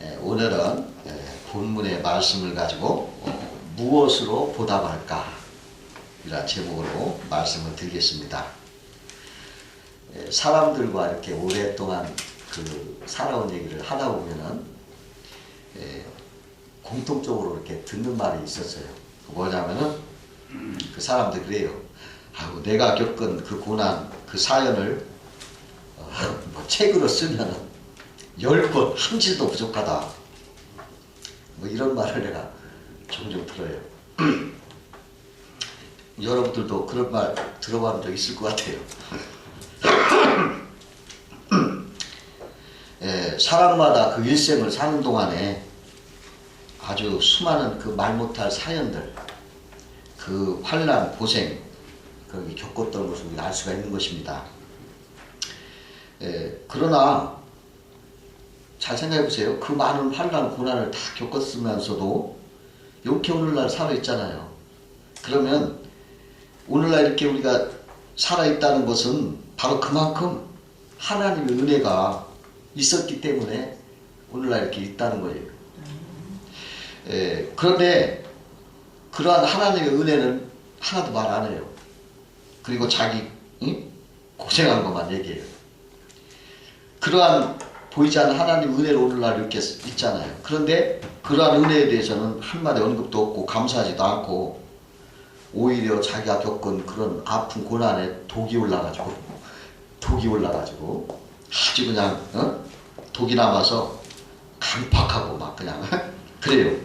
예, 오늘은 예, 본문의 말씀을 가지고 어, 무엇으로 보답할까 이런 제목으로 말씀을 드리겠습니다. 예, 사람들과 이렇게 오랫동안 그 살아온 얘기를 하다 보면은 예, 공통적으로 이렇게 듣는 말이 있었어요. 뭐냐면은 그 사람들 그래요. 아우 내가 겪은 그 고난 그 사연을 어, 뭐 책으로 쓰면은 열번한 질도 부족하다. 뭐 이런 말을 내가 종종 들어요. 여러분들도 그런 말 들어본 적 있을 것 같아요. 예, 사람마다 그 일생을 사는 동안에 아주 수많은 그 말 못할 사연들, 그 환란, 고생, 거기 겪었던 것을 알 수가 있는 것입니다. 예, 그러나 잘 생각해 보세요. 그 많은 환란, 고난을 다 겪었으면서도 이렇게 오늘날 살아 있잖아요. 그러면 오늘날 이렇게 우리가 살아 있다는 것은 바로 그만큼 하나님의 은혜가 있었기 때문에 오늘날 이렇게 있다는 거예요. 예, 그런데 그러한 하나님의 은혜는 하나도 말 안 해요. 그리고 자기 응? 고생한 것만 얘기해요. 그러한 보이지 않는 하나님 은혜를 오늘날 이렇게 있잖아요. 그런데 그러한 은혜에 대해서는 한마디 언급도 없고 감사하지도 않고 오히려 자기가 겪은 그런 아픈 고난에 독이 올라가지고 독이 올라가지고 아주 그냥 어? 독이 남아서 강팍하고 막 그냥 그래요.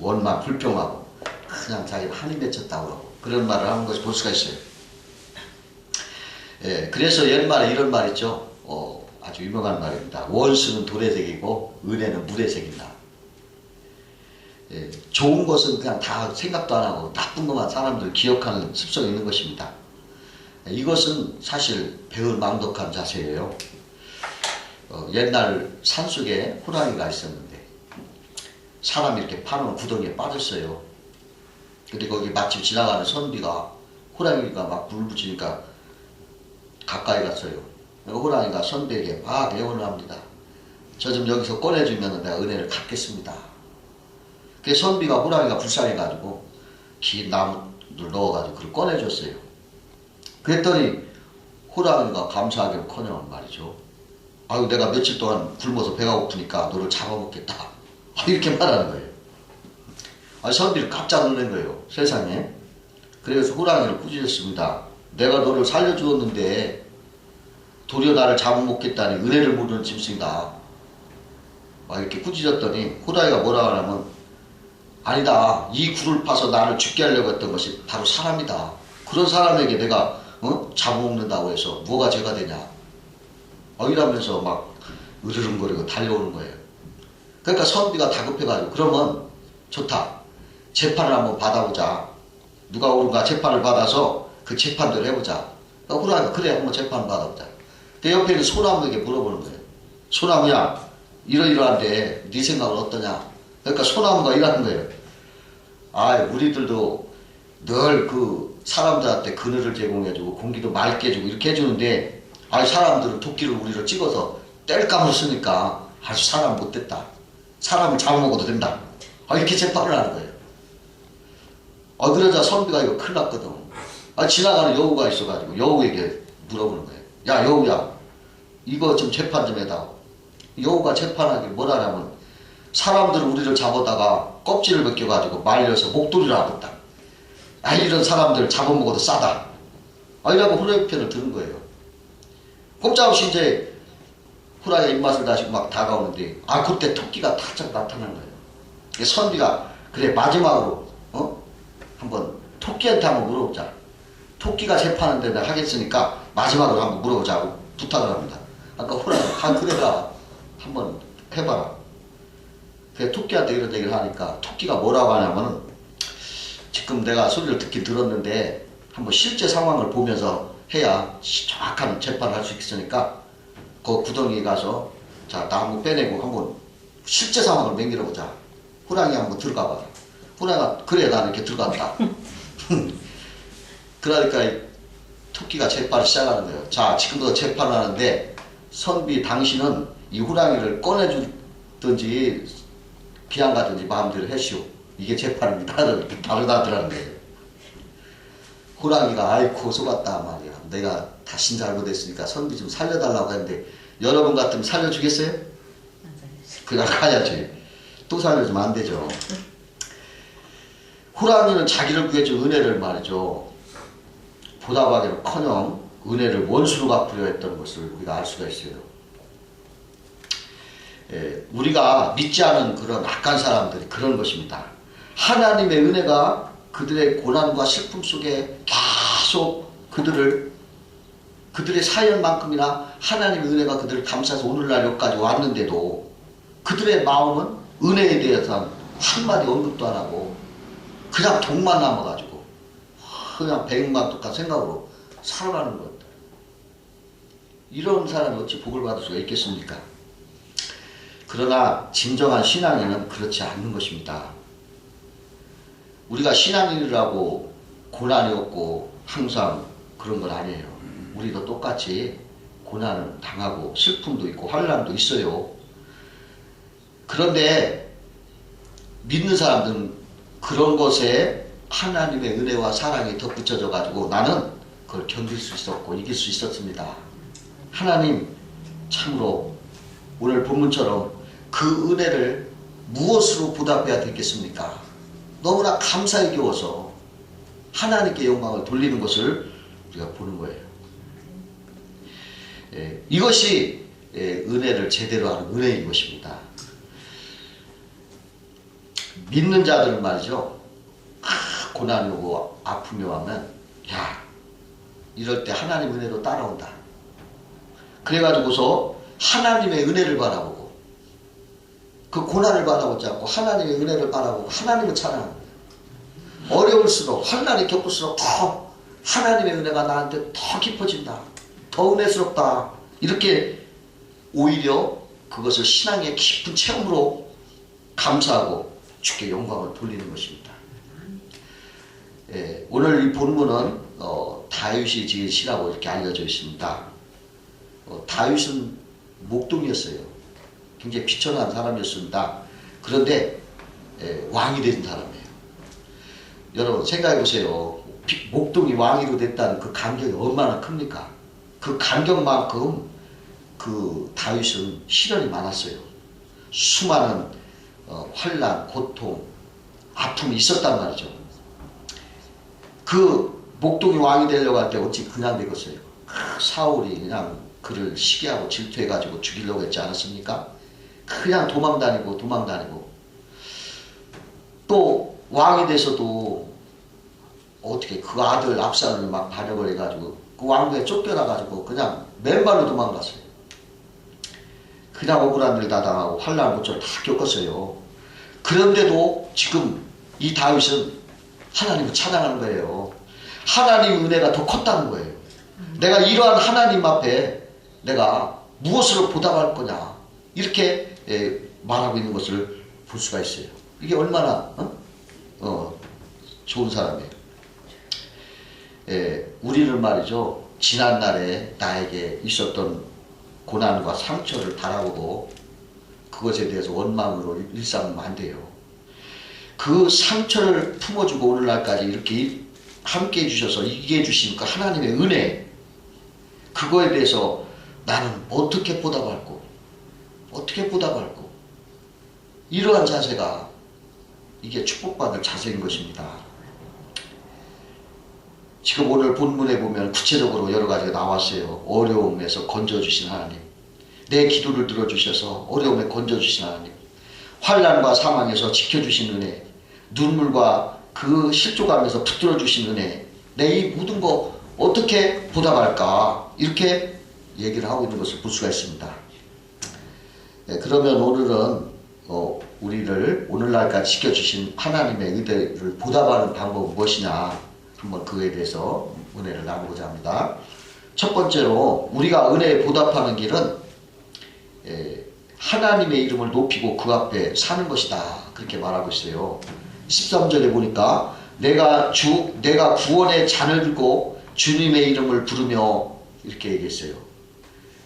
원망 불평하고 그냥 자기가 한이 맺혔다고 그러고 그런 말을 하는 것을 볼 수가 있어요. 예, 그래서 옛말에 이런 말 있죠. 어, 아주 유명한 말입니다. 원수는 돌의 색이고 은혜는 물의 색이다. 예, 좋은 것은 그냥 다 생각도 안 하고 나쁜 것만 사람들 기억하는 습성이 있는 것입니다. 예, 이것은 사실 배은망덕한 자세예요. 어, 옛날 산속에 호랑이가 있었는데 사람이 이렇게 파는 구덩이에 빠졌어요. 근데 거기 마침 지나가는 선비가 호랑이가 막불 붙이니까 가까이 갔어요. 호랑이가 선비에게 막 애원을 합니다. 저 좀 여기서 꺼내주면 내가 은혜를 갚겠습니다. 그 선비가 호랑이가 불쌍해가지고 긴 나무를 넣어가지고 그걸 꺼내줬어요. 그랬더니 호랑이가 감사하기로 커녕 말이죠. 아유 내가 며칠 동안 굶어서 배가 고프니까 너를 잡아먹겠다. 이렇게 말하는 거예요. 아, 선비를 깜짝 놀란 거예요. 세상에. 그래서 호랑이를 꾸짖었습니다. 내가 너를 살려주었는데 도리어 나를 잡아먹겠다니 은혜를 모르는 짐승이다. 막 이렇게 꾸짖었더니 호랑이가 뭐라 하냐면 아니다. 이 굴을 파서 나를 죽게 하려고 했던 것이 바로 사람이다. 그런 사람에게 내가 어? 잡아먹는다고 해서 뭐가 죄가 되냐. 어, 이러면서 막 으르렁거리고 달려오는 거예요. 그러니까 선비가 다급해가지고 그러면 좋다. 재판을 한번 받아보자. 누가 옳은가 재판을 받아서 그 재판대로 해보자. 그러니까 호랑이가 그래 한번 재판 받아보자. 그 옆에 있는 소나무에게 물어보는 거예요. 소나무야 이러이러한데 네 생각은 어떠냐? 그러니까 소나무가 이러는 거예요. 아 우리들도 늘 그 사람들한테 그늘을 제공해주고 공기도 맑게 해주고 이렇게 해주는데 아 사람들은 도끼를 우리를 찍어서 뗄감을 쓰니까 아주 사람 못됐다. 사람을 잡아먹어도 된다. 아 이렇게 재판을 하는 거예요. 아 그러자 선비가 이거 큰일 났거든. 아 지나가는 여우가 있어가지고 여우에게 물어보는 거예요. 야 여우야 이거 좀 재판 좀 해다오. 여우가 재판하길 뭐라냐면 사람들은 우리를 잡아다가 껍질을 벗겨가지고 말려서 목도리를 하겠다. 아 이런 사람들 잡아먹어도 싸다. 아 이라고 편을 들은 거예요. 꼼짝없이 이제 후라이가 입맛을 다시고 막 다가오는데 아 그때 토끼가 타짝 나타난 거예요. 선비가 그래 마지막으로 어 한번 토끼한테 한번 물어보자. 토끼가 재판하는데 내가 하겠으니까 마지막으로 한번 물어보자고 부탁을 합니다. 아까 호랑이 아 그래라 한번 해봐라. 그 토끼한테 이런 얘기를 하니까 토끼가 뭐라고 하냐면은 지금 내가 소리를 듣긴 들었는데 한번 실제 상황을 보면서 해야 정확한 재판을 할 수 있으니까 그 구덩이에 가서 자 나무 빼내고 한번 실제 상황을 맹기러 보자. 호랑이 한번 들어가 봐. 호랑이가 그래 나는 이렇게 들어갔다. 그러니까 이 토끼가 재판을 시작하는 거예요. 자 지금부터 재판을 하는데 선비 당신은 이 호랑이를 꺼내줄 가든지 그냥 가든지 마음대로 해시오. 이게 재판입니다. 다른 다르다더라는 거예요. 호랑이가 아이고 속았다 말이야. 내가 다신 잘못했으니까 선비 좀 살려달라고 했는데 여러분 같으면 살려주겠어요? 그냥 가야지. 또 살려주면 안 되죠. 호랑이는 자기를 구해준 은혜를 말이죠. 보답하기는 커녕 은혜를 원수로 갚으려 했던 것을 우리가 알 수가 있어요. 예, 우리가 믿지 않은 그런 악한 사람들이 그런 것입니다. 하나님의 은혜가 그들의 고난과 슬픔 속에 계속 그들을 그들의 사연만큼이나 하나님의 은혜가 그들을 감싸서 오늘날 여기까지 왔는데도 그들의 마음은 은혜에 대해서 한마디 언급도 안 하고 그냥 독만 남아가지고 그냥 백만 독한 생각으로 살아가는 것. 이런 사람이 어찌 복을 받을 수가 있겠습니까? 그러나 진정한 신앙에는 그렇지 않는 것입니다. 우리가 신앙인이라고 고난이 없고 항상 그런 건 아니에요. 우리도 똑같이 고난을 당하고 슬픔도 있고 환란도 있어요. 그런데 믿는 사람들은 그런 것에 하나님의 은혜와 사랑이 덧붙여져 가지고 나는 그걸 견딜 수 있었고 이길 수 있었습니다. 하나님 참으로 오늘 본문처럼 그 은혜를 무엇으로 보답해야 되겠습니까? 너무나 감사히 겨워서 하나님께 영광을 돌리는 것을 우리가 보는 거예요. 예, 이것이 예, 은혜를 제대로 하는 은혜인 것입니다. 믿는 자들은 말이죠. 아, 고난이 오고 아픔이 오면 야 이럴 때 하나님 은혜로 따라온다. 그래가지고서 하나님의 은혜를 바라보고 그 고난을 바라보지 않고 하나님의 은혜를 바라보고 하나님을 거예요. 어려울수록 환난이 겪을수록 더 하나님의 은혜가 나한테 더 깊어진다. 더 은혜스럽다. 이렇게 오히려 그것을 신앙의 깊은 체험으로 감사하고 주께 영광을 돌리는 것입니다. 예, 오늘 이 본문은 어, 다윗이 지은 시라고 이렇게 알려져 있습니다. 어, 다윗은 목동이었어요. 굉장히 비천한 사람이었습니다. 그런데 예, 왕이 된 사람이에요. 여러분 생각해 보세요. 목동이 왕이로 됐다는 그 간격이 얼마나 큽니까? 그 간격만큼 그 다윗은 시련이 많았어요. 수많은 어, 환란, 고통, 아픔이 있었단 말이죠. 그 목동이 왕이 되려고 할 때 어찌 그냥 되겠어요. 사울이 그냥 그를 시기하고 질투해가지고 죽이려고 했지 않았습니까? 그냥 도망다니고 도망다니고 또 왕이 돼서도 어떻게 그 아들 압살을 막 반역을 해가지고 그 왕궁에 쫓겨나가지고 그냥 맨발로 도망갔어요. 그냥 억울한 일 다 당하고 환란 고초를 다 겪었어요. 그런데도 지금 이 다윗은 하나님을 찬양하는 거예요. 하나님 은혜가 더 컸다는 거예요. 내가 이러한 하나님 앞에 내가 무엇으로 보답할 거냐 이렇게 예, 말하고 있는 것을 볼 수가 있어요. 이게 얼마나 어? 어, 좋은 사람이에요. 예, 우리는 말이죠. 지난날에 나에게 있었던 고난과 상처를 바라보고 그것에 대해서 원망으로 일삼으면 안 돼요. 그 상처를 품어주고 오늘날까지 이렇게 함께 해주셔서 이기게 해주신 그 하나님의 은혜 그거에 대해서 나는 어떻게 보답할고 어떻게 보답할고 이러한 자세가 이게 축복받을 자세인 것입니다. 지금 오늘 본문에 보면 구체적으로 여러 가지가 나왔어요. 어려움에서 건져주신 하나님. 내 기도를 들어주셔서 어려움에 건져주신 하나님. 환란과 사망에서 지켜주신 은혜. 눈물과 그 실족함에서 붙들어 주신 은혜. 내 이 모든 거 어떻게 보답할까? 이렇게 얘기를 하고 있는 것을 볼 수가 있습니다. 네, 그러면 오늘은 어, 우리를 오늘날까지 지켜주신 하나님의 의대를 보답하는 방법은 무엇이냐? 한번 그에 대해서 은혜를 나누고자 합니다. 첫 번째로 우리가 은혜에 보답하는 길은 예, 하나님의 이름을 높이고 그 앞에 사는 것이다. 그렇게 말하고 있어요. 13절에 보니까 내가 주 내가 구원의 잔을 들고 주님의 이름을 부르며 이렇게 얘기했어요.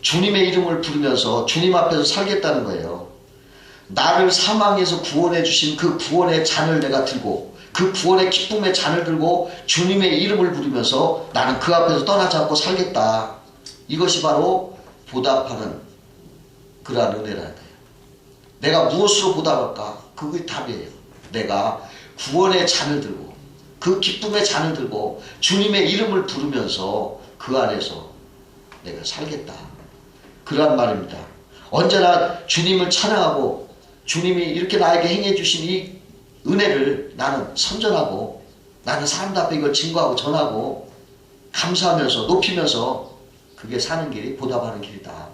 주님의 이름을 부르면서 주님 앞에서 살겠다는 거예요. 나를 사망에서 구원해 주신 그 구원의 잔을 내가 들고 그 구원의 기쁨의 잔을 들고 주님의 이름을 부르면서 나는 그 앞에서 떠나지 않고 살겠다. 이것이 바로 보답하는 그러한 은혜라는 거예요. 내가 무엇으로 보답할까? 그게 답이에요. 내가 구원의 잔을 들고 그 기쁨의 잔을 들고 주님의 이름을 부르면서 그 안에서 내가 살겠다. 그러한 말입니다. 언제나 주님을 찬양하고 주님이 이렇게 나에게 행해 주신 이 은혜를 나는 선전하고 나는 사람들 앞에 이걸 증거하고 전하고 감사하면서 높이면서 그게 사는 길이 보답하는 길이다.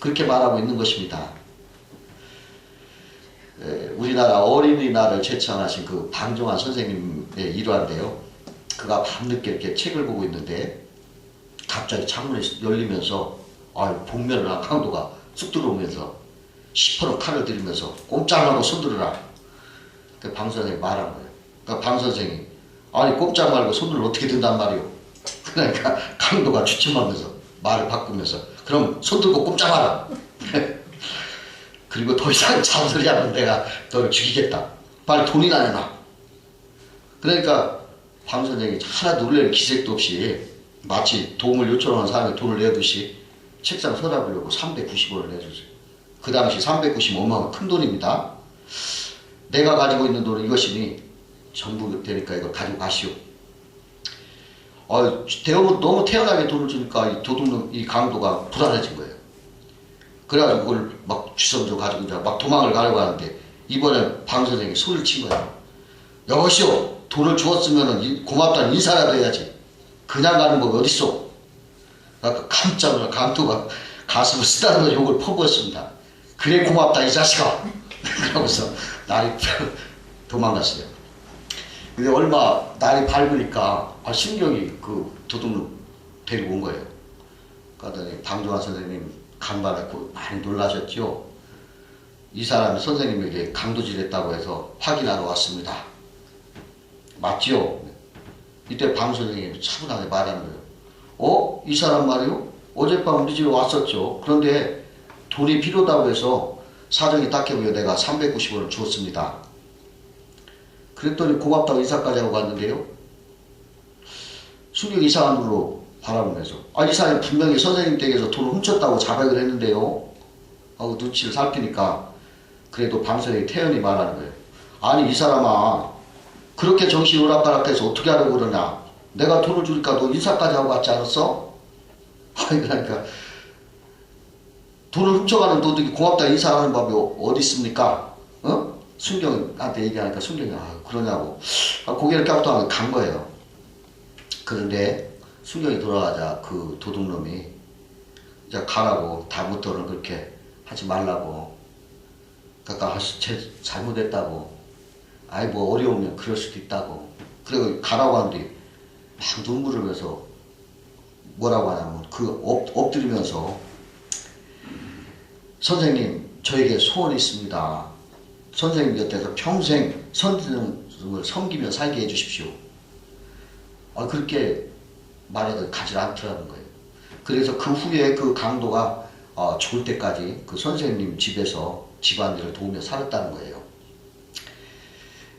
그렇게 말하고 있는 것입니다. 에, 우리나라 어린이날을 제창하신 그 방종환 선생님의 일화인데요. 그가 밤늦게 이렇게 책을 보고 있는데 갑자기 창문이 열리면서 아유 복면을 한 강도가 쑥 들어오면서 시퍼런 칼을 들이면서 꼼짝하고 손들어라. 그 방 선생이 말한 거예요. 그러니까 방 선생이 아니 꼼짝 말고 손을 어떻게 든단 말이오. 그러니까 강도가 주춤하면서 말을 바꾸면서 그럼 손 들고 꼼짝하라. 그리고 더 이상 잔소리하면 내가 너를 죽이겠다. 빨리 돈이나 내놔. 그러니까 방 선생이 하나 놀랄 기색도 없이 마치 도움을 요청하는 사람이 돈을 내듯이 책상 서랍으려고 390원을 내줬어요. 그 당시 390은 어마어마한 큰 돈입니다. 내가 가지고 있는 돈은 이것이니 전부 되니까 이걸 가지고 가시오. 어, 대형은 너무 태연하게 돈을 주니까 이 도둑놈, 이 강도가 불안해진 거예요. 그래가지고 그걸 막 주섬줘 가지고 이제 막 도망을 가려고 하는데 이번에 방 선생이 소리를 친 거예요. 여보시오, 돈을 주었으면 고맙다는 인사라도 해야지. 그냥 가는 법이 어딨어? 그러니까 깜짝 놀라 강도가 가슴을 쓰다듬어 욕을 퍼부었습니다. 그래 고맙다 이 자식아. 그러면서 날이 도망갔어요. 근데 얼마 날이 밝으니까 아, 신경이 그 도둑을 데리고 온 거예요. 그러더니 방종환 선생님 간발했고 많이 놀라셨죠. 이 사람이 선생님에게 강도질했다고 해서 확인하러 왔습니다. 맞지요? 이때 방 선생님이 차분하게 말하는 거예요. 어? 이 사람 말이요? 어젯밤 우리 집에 왔었죠. 그런데 돈이 필요하다고 해서 사정이 딱해 보여 내가 390원을 주었습니다. 그랬더니 고맙다고 인사까지 하고 갔는데요. 순경 이상한 눈으로 바라보면서 아, 이 사람이 분명히 선생님 댁에서 돈을 훔쳤다고 자백을 했는데요. 하고 눈치를 살피니까 그래도 방선생이 태연히 말하는 거예요. 아니 이 사람아 그렇게 정신 오락가락해서 어떻게 하려고 그러냐. 내가 돈을 주니까 너 인사까지 하고 갔지 않았어? 아니 그러니까 돈을 훔쳐가는 도둑이 고맙다 인사하는 법이 어디 있습니까? 어? 순경한테 얘기하니까 순경이 아 그러냐고 아, 고개를 깍둑하게 간 거예요. 그런데 순경이 돌아가자 그 도둑놈이 이제 가라고 다음부터는 그렇게 하지 말라고 그러니까 잘못했다고 아이 뭐 어려우면 그럴 수도 있다고 그리고 가라고 하는데 막 눈물을 흘려서 뭐라고 하냐면 그 엎, 엎드리면서 선생님 저에게 소원이 있습니다. 선생님 곁에서 평생 선생님을 섬기며 살게 해주십시오. 아, 그렇게 말해도 가지 않더라는 거예요. 그래서 그 후에 그 강도가 어, 죽을 때까지 그 선생님 집에서 집안일을 도우며 살았다는 거예요.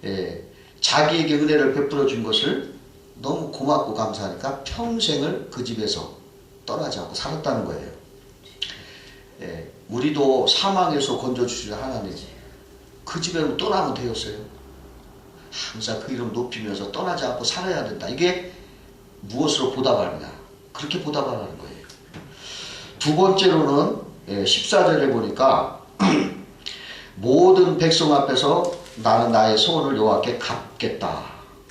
예, 자기에게 은혜를 베풀어 준 것을 너무 고맙고 감사하니까 평생을 그 집에서 떠나지 않고 살았다는 거예요. 예, 우리도 사망에서 건져주시는 하나님 그 집에로 떠나면 되었어요. 항상 그 이름 높이면서 떠나지 않고 살아야 된다. 이게 무엇으로 보답하느냐. 그렇게 보답하라는 거예요. 두 번째로는 예, 14절에 보니까 모든 백성 앞에서 나는 나의 소원을 여호와께 갚겠다.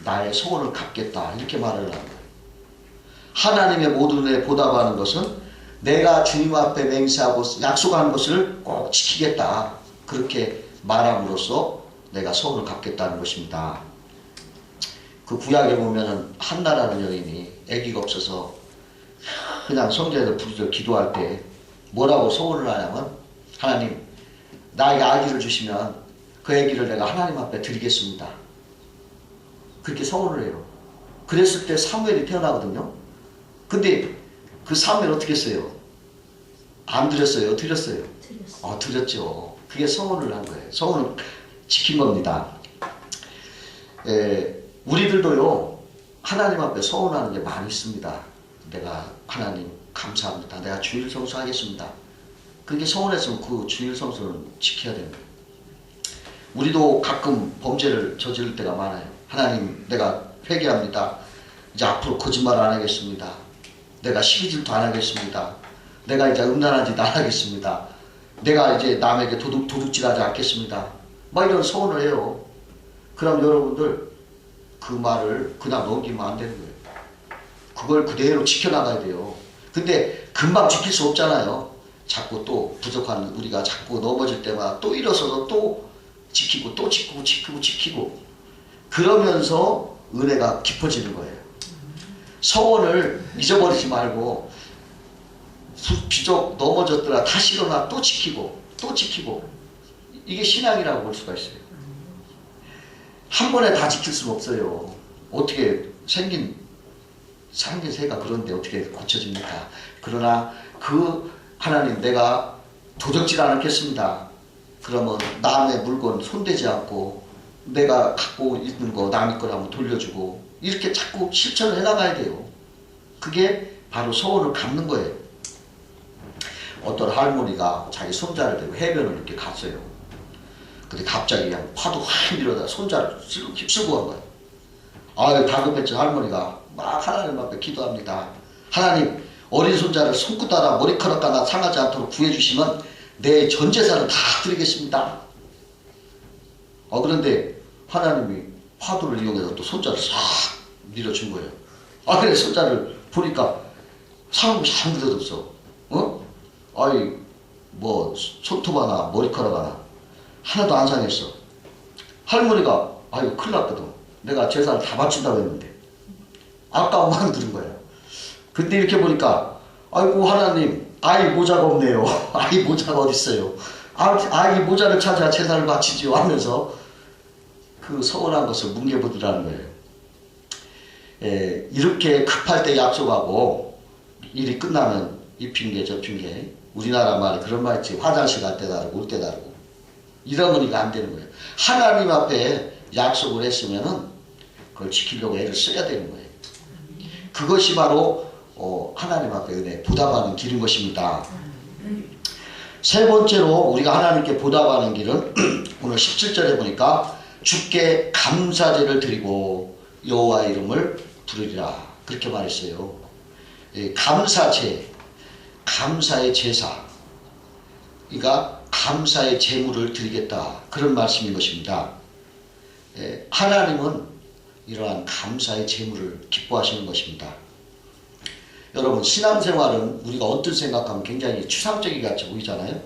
나의 소원을 갚겠다. 이렇게 말을 하는 거예요. 하나님의 모든 에 보답하는 것은 내가 주님 앞에 맹세하고 약속하는 것을 꼭 지키겠다. 그렇게 말함으로써 내가 소원을 갚겠다는 것입니다. 그 구약에 보면은 한나라는 여인이 아기가 없어서 그냥 성전에서 부르짖어 기도할 때 뭐라고 소원을 하냐면 하나님 나에게 아기를 주시면 그 아기를 내가 하나님 앞에 드리겠습니다. 그렇게 소원을 해요. 그랬을 때 사무엘이 태어나거든요. 근데 그 사무엘 어떻게 했어요? 안 드렸어요? 드렸어요? 드렸어요. 어, 드렸죠. 그게 서원을 한 거예요. 서원을 지킨 겁니다. 에, 우리들도요, 하나님 앞에 서원하는 게 많이 있습니다. 내가 하나님 감사합니다. 내가 주일 성수 하겠습니다. 그렇게 서원했으면 그 주일 성수는 지켜야 됩니다. 우리도 가끔 범죄를 저지를 때가 많아요. 하나님, 내가 회개합니다. 이제 앞으로 거짓말 안 하겠습니다. 내가 시기질도 안 하겠습니다. 내가 이제 음란한 짓 안 하겠습니다. 내가 이제 남에게 도둑, 도둑질하지 않겠습니다. 막 이런 소원을 해요. 그럼 여러분들 그 말을 그냥 넘기면 안 되는 거예요. 그걸 그대로 지켜나가야 돼요. 근데 금방 지킬 수 없잖아요. 자꾸 또 부족한 우리가 자꾸 넘어질 때마다 또 일어서서 또 지키고 또 지키고 지키고 지키고 그러면서 은혜가 깊어지는 거예요. 서원을 잊어버리지 말고 수- 비록 넘어졌더라 다시 일어나 또 지키고 또 지키고 이게 신앙이라고 볼 수가 있어요. 한 번에 다 지킬 수는 없어요. 어떻게 생긴 생긴 새가 그런데 어떻게 고쳐집니까? 그러나 그 하나님 내가 도적질 안 않겠습니다. 그러면 남의 물건 손대지 않고 내가 갖고 있는 거 남의 거라 면 돌려주고 이렇게 자꾸 실천을 해나가야 돼요. 그게 바로 소원을 갚는 거예요. 어떤 할머니가 자기 손자를 데리고 해변을 이렇게 갔어요. 근데 갑자기 그냥 파도 확 밀어다 손자를 쓸- 휩쓸고 간 거예요. 아유 다급했죠 할머니가 막 하나님 앞에 기도합니다. 하나님 어린 손자를 손끝 하나 머리카락 하나 상하지 않도록 구해주시면 내 전 재산을 다 드리겠습니다. 어 그런데 하나님이 파도를 이용해서 또 손자를 싹 밀어준 거예요. 아 그래 손자를 보니까 것이 아무데도 없어. 어? 아이 뭐 손톱 하나 머리카락 하나 하나도 안 상했어. 할머니가 아유 큰일 났거든. 내가 재산을 다 바친다고 했는데 아까운 마음이 드는 거예요. 근데 이렇게 보니까 아이고 하나님 아이 모자가 없네요. 아이 모자가 어딨어요. 아, 아이 모자를 찾아 재산을 바치지요 하면서 그 서운한 것을 뭉개보더라는 거예요. 에, 이렇게 급할 때 약속하고 일이 끝나면 이 핑계 저 핑계 우리나라 말에 그런 말 있지 화장실 갈 때 다르고 올 때 다르고 이거 안 되는 거예요. 하나님 앞에 약속을 했으면은 그걸 지키려고 애를 써야 되는 거예요. 그것이 바로 어, 하나님 앞에 은혜 보답하는 길인 것입니다. 세 번째로 우리가 하나님께 보답하는 길은 오늘 17절에 보니까 주께 감사제를 드리고 여호와 이름을 부르리라 그렇게 말했어요. 예, 감사제, 감사의 제사, 그러니까 감사의 제물을 드리겠다 그런 말씀인 것입니다. 예, 하나님은 이러한 감사의 제물을 기뻐하시는 것입니다. 여러분 신앙생활은 우리가 언뜻 생각하면 굉장히 추상적이 같이 보이잖아요.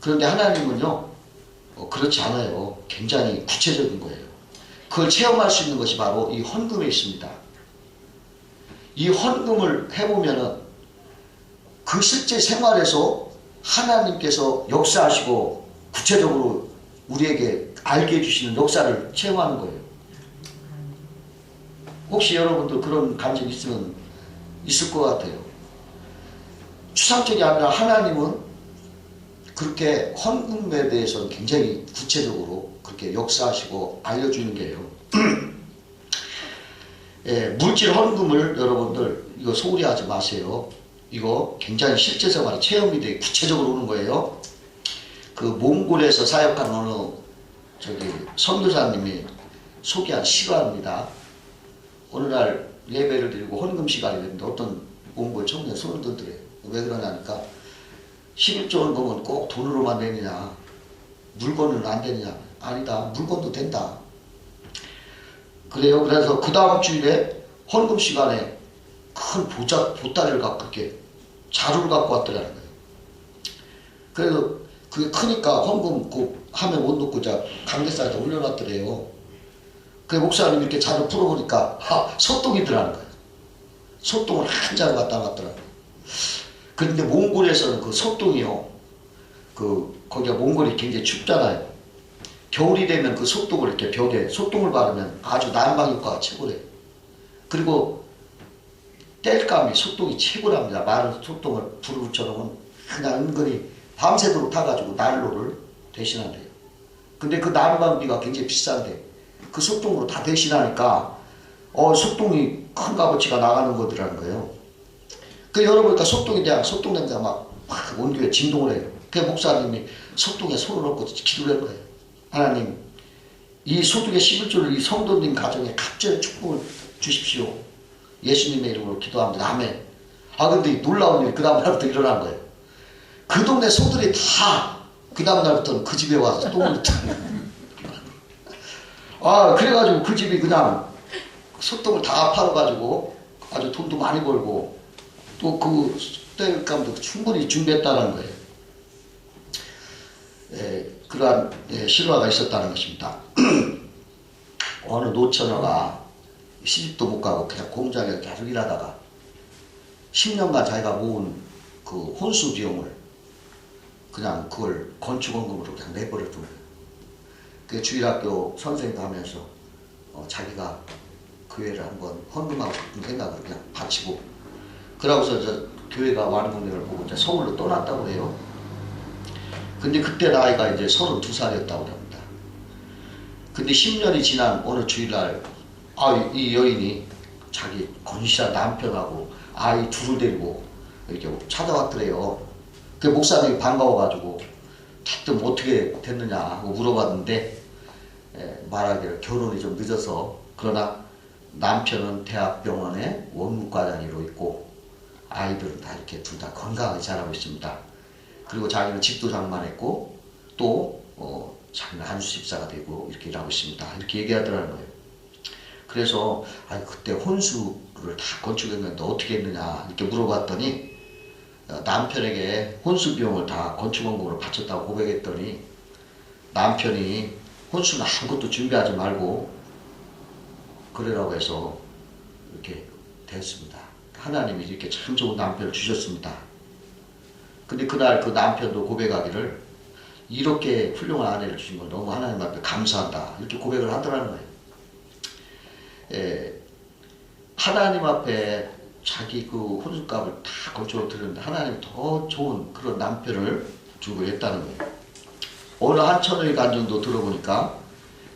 그런데 하나님은요 어, 그렇지 않아요. 굉장히 구체적인 거예요. 그걸 체험할 수 있는 것이 바로 이 헌금에 있습니다. 이 헌금을 해보면은 그 실제 생활에서 하나님께서 역사하시고 구체적으로 우리에게 알게 해주시는 역사를 체험하는 거예요. 혹시 여러분들 그런 감정 있으면 있을 것 같아요. 추상적이 아니라 하나님은 그렇게 헌금에 대해서는 굉장히 구체적으로 그렇게 역사하시고 알려주는 게요. 예, 물질 헌금을 여러분들 이거 소홀히 하지 마세요. 이거 굉장히 실제 생활에 체험이 되게 구체적으로 오는 거예요. 그 몽골에서 사역한 어느 저기 선교사님이 소개한 실화입니다. 어느 날 예배를 드리고 헌금 시간이 됐는데 어떤 몽골 청년 손을 들더래요. 왜 그러냐니까 11조를 보면 꼭 돈으로만 되느냐 물건은 안 되느냐 아니다 물건도 된다 그래요 그래서 그 다음 주일에 헌금 시간에 큰 보자, 보따리를 갖고 이렇게 자루를 갖고 왔더라는 거예요 그래서 그게 크니까 헌금 그 하면 못 넣고 자 강대상에다 올려놨더래요 그 목사님 이렇게 자루 풀어보니까 아, 소똥이더라는 거예요 소똥을 한 자루 갖다 놨더라는 거예요 그런데 몽골에서는 그 소똥이요. 그 거기가 몽골이 굉장히 춥잖아요. 겨울이 되면 그 소똥을 이렇게 벽에 소똥을 바르면 아주 난방 효과가 최고래요. 그리고 땔감이 소똥이 최고랍니다. 마른 소똥을 불을 붙여놓으면 그냥 은근히 밤새도록 타가지고 난로를 대신한대요. 근데 그 난방비가 굉장히 비싼데 그 소똥으로 다 대신하니까 어 소똥이 큰 값어치가 나가는 거더라는 거예요. 그 열어보니까 소똥에 대한 소똥 냄새가 막확 온교에 진동을 해요. 그 목사님이 소똥에 손을 얹고 기도를 한 거예요. 하나님 이 소득의 11조를 이 성도님 가정에 갑자기 축복을 주십시오. 예수님의 이름으로 기도합니다. 아멘. 아 근데 이 놀라운 일이 그 다음 날부터 일어난 거예요. 그 동네 소들이 다 그 다음 날부터는 그 집에 와서 똥을 아 그래가지고 그 집이 그냥 소똥을 다 팔아가지고 아주 돈도 많이 벌고 또그 뗄감도 충분히 준비했다는 거예요. 예, 그러한 예, 실화가 있었다는 것입니다. 어느 노처녀가 시집도 못 가고 그냥 공장에 계속 일하다가 10년간 자기가 모은 그 혼수 비용을 그냥 그걸 건축원금으로 그냥 내버려 둔 거예요. 그 주일학교 선생님 하면서 어, 자기가 교회를 한번 헌금하고 싶은 생각을 그냥 바치고 그러고서 저 교회가 걸 보고 이제 서울로 떠났다고 해요. 근데 그때 나이가 이제 32살이었다고 합니다. 근데 10년이 지난 어느 주일날 아, 이 여인이 자기 건실한 남편하고 아이 둘을 데리고 이렇게 찾아왔더래요. 그 목사님이 반가워가지고 대뜸 어떻게 됐느냐 하고 물어봤는데 에, 말하기를 결혼이 좀 늦어서 그러나 남편은 대학병원에 원무과장으로 있고 아이들은 다 이렇게 둘 다 건강하게 자라고 있습니다. 그리고 자기는 집도 장만했고 또 어, 자기는 한수 집사가 되고 이렇게 일하고 있습니다. 이렇게 얘기하더라는 거예요. 그래서 아 그때 혼수를 다 건축했는데 어떻게 했느냐 이렇게 물어봤더니 어, 남편에게 혼수 비용을 다 건축 원금으로 바쳤다고 고백했더니 남편이 혼수는 아무것도 준비하지 말고 그러라고 해서 이렇게 됐습니다. 하나님이 이렇게 참 좋은 남편을 주셨습니다. 근데 그날 그 남편도 고백하기를 이렇게 훌륭한 아내를 주신 걸 너무 하나님 앞에 감사한다. 이렇게 고백을 하더라는 거예요. 예, 하나님 앞에 자기 그 혼수값을 다 건축으로 드렸는데 하나님 더 좋은 그런 남편을 주고 했다는 거예요. 어느 한 처녀의 간증도 들어보니까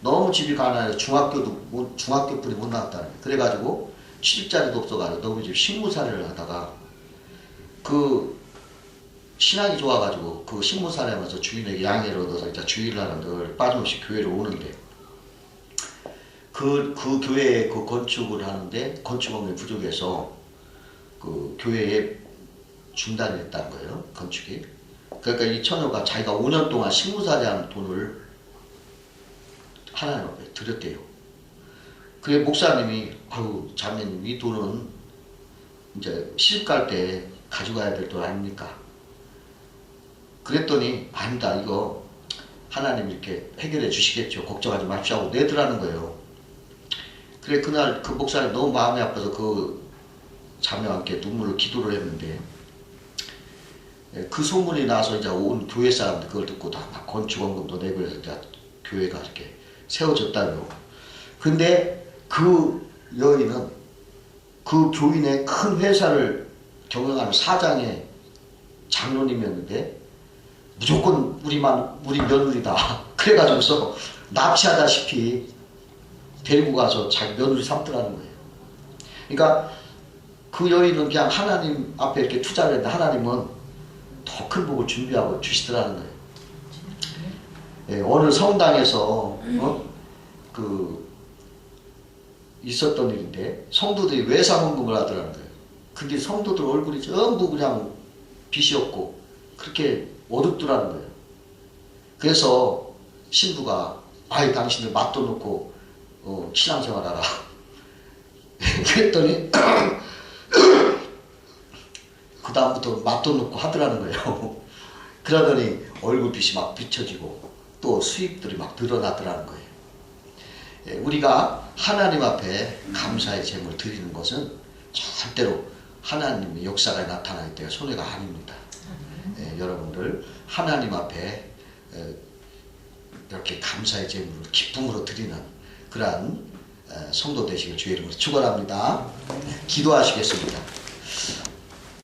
너무 집이 가난해서 중학교도 못- 중학교뿐이 못 나왔다는 거예요. 그래가지고 취직자리도 없어가지고 너무 집 식무살이를 하다가 그 신앙이 좋아가지고 그 식무살이 하면서 주인에게 양해를 얻어서 주일날은 늘 빠짐없이 교회를 오는데 그, 그 교회에 그 건축을 하는데 건축원금이 부족해서 그 교회에 중단이 됐다는 거예요. 건축이. 그러니까 이 처녀가 자기가 5년 동안 식무살이 한 돈을 하나님 앞에 드렸대요. 그래 목사님이 아유 자매님 이 돈은 이제 시집 갈 때 가져가야 될 돈 아닙니까? 그랬더니 아니다 이거 하나님 이렇게 해결해 주시겠죠 걱정하지 마십시오 하고 내더라는 거예요. 그래 그날 그 목사님 너무 마음이 아파서 그 자매와 함께 눈물로 기도를 했는데 예, 그 소문이 나서 이제 온 교회 사람들 그걸 듣고 다 막 건축원금도 내고 해서 이제 교회가 이렇게 세워졌다고요. 근데 그 여인은 그 교인의 큰 회사를 경영하는 사장의 장로님이었는데 무조건 우리만 우리 며느리다 그래가지고서 납치하다시피 데리고 가서 자기 며느리 삼더라는 거예요. 그러니까 그 여인은 그냥 하나님 앞에 이렇게 투자를 했는데 하나님은 더 큰 복을 준비하고 주시더라는 거예요. 예, 어느 성당에서 어? 그 있었던 일인데 성도들이 외상헌금을 하더라는 거예요. 근데 성도들 얼굴이 전부 그냥 빛이 없고 그렇게 어둡더라는 거예요. 그래서 신부가 아이 당신들 맛도 놓고 어, 신앙생활하라. 그랬더니 그 다음부터 맛도 놓고 하더라는 거예요. 그러더니 얼굴빛이 막 비춰지고 또 수입들이 막 늘어나더라는 거예요. 예, 우리가 하나님 앞에 감사의 제물 드리는 것은 절대로 하나님의 역사가 나타나기 때문에 손해가 아닙니다. 예, 여러분들 하나님 앞에 에, 이렇게 감사의 제물을 기쁨으로 드리는 그러한 에, 성도 되시길 주의 이름으로 축원합니다. 기도하시겠습니다.